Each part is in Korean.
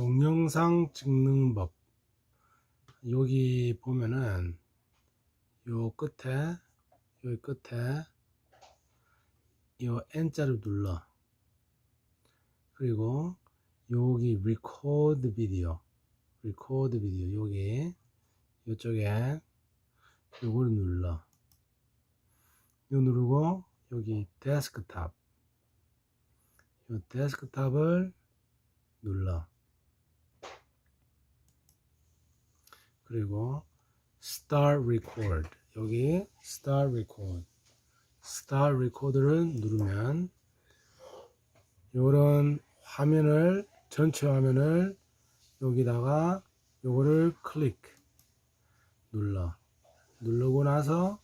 동영상 찍는 법. 여기 보면은 요 끝에 여기 끝에 요 N자를 눌러. 그리고 여기 record video. record video 여기 요쪽에 요거를 눌러. 요 누르고 여기 데스크탑. 요 데스크탑을 눌러. 그리고 start record. 여기 start record. start record를 누르면 요런 화면을 전체 화면을 여기다가 요거를 클릭 눌러. 누르고 나서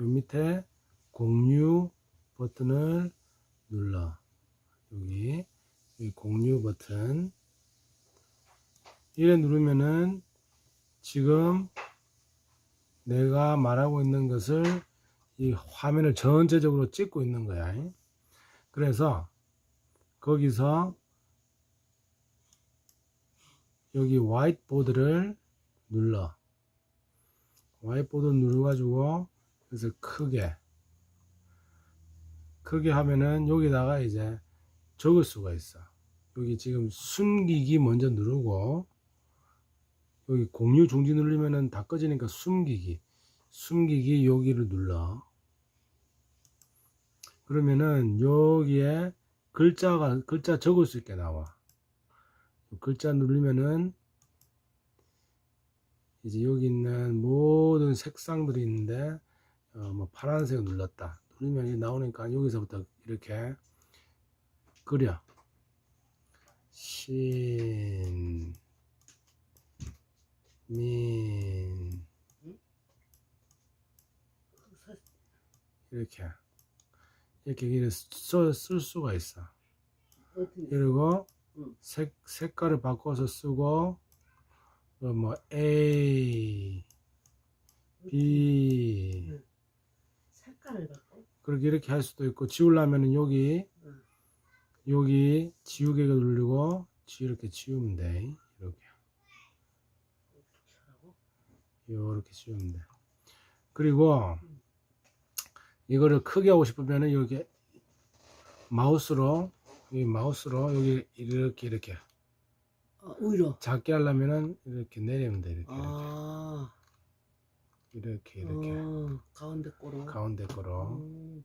요 밑에 공유 버튼을 눌러. 여기 이 공유 버튼 이래 누르면은 지금 내가 말하고 있는 것을 이 화면을 전체적으로 찍고 있는 거야. 그래서 거기서 여기 화이트보드를 눌러. 화이트보드 누르가지고 그래서 크게 크게 하면은 여기다가 이제 적을 수가 있어. 여기 지금 숨기기 먼저 누르고 여기 공유 중지 누르면은 다 꺼지니까 숨기기 숨기기 여기를 눌러. 그러면은 여기에 글자가 글자 적을 수 있게 나와. 글자 누르면은 이제 여기 있는 모든 색상들이 있는데 어, 뭐 파란색 눌렀다. 누르면 이제 나오니까 여기서부터 이렇게 그려. 신, 민, 이렇게. 이렇게 이렇게 써, 쓸 수가 있어. 그리고 응. 색, 색깔을 바꿔서 쓰고, 어, 뭐, A, B, 색깔을 바꿔? 그렇게 이렇게 할 수도 있고, 지우려면은 여기, 응. 여기 지우개가 지 이렇게 지우면 돼. 이렇게. 어떻게 요렇게 지우면 돼. 그리고 이거를 크게 하고 싶으면은 여기 마우스로 이 마우스로 여기 이렇게 이렇게 아, 오히려. 작게 하려면은 이렇게 내리면 돼. 이렇게 아, 이렇게 이렇게 어, 가운데 거로. 가운데 거로. 음,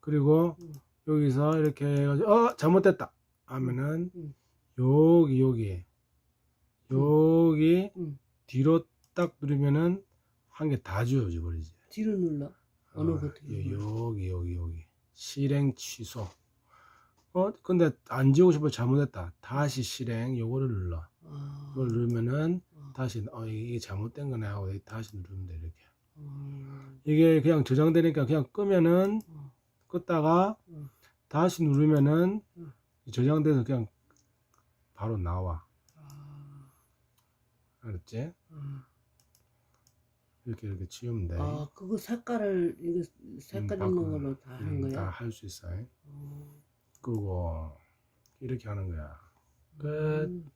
그리고 음. 여기서 이렇게 해가지고 어 잘못됐다 하면은 음. 여기 여기 여기 음. 뒤로 딱 누르면은 한 개 다 지워져 버리지. 뒤로 눌러. 어느 어, 버튼을 요- 여기 여기 여기. 실행 취소. 어 근데 안 지우고 싶어 잘못했다. 다시 실행 요거를 눌러. 아, 이걸 누르면은 어, 다시 어 이게 잘못된 거네 하고 다시 누르면 돼 이렇게. 어, 이게 그냥 저장되니까 그냥 끄면은 어, 끄다가 어. 다시 누르면은 어. 저장돼서 그냥 바로 나와. 아, 알았지? 아. 이렇게 이렇게 지우면 돼 아, 그거 색깔을, 이거 색깔 음, 있는 바꿔. 걸로 다 하는 음, 거야? 다할 수 있어 어, 끄고 이렇게 하는 거야 끝 음,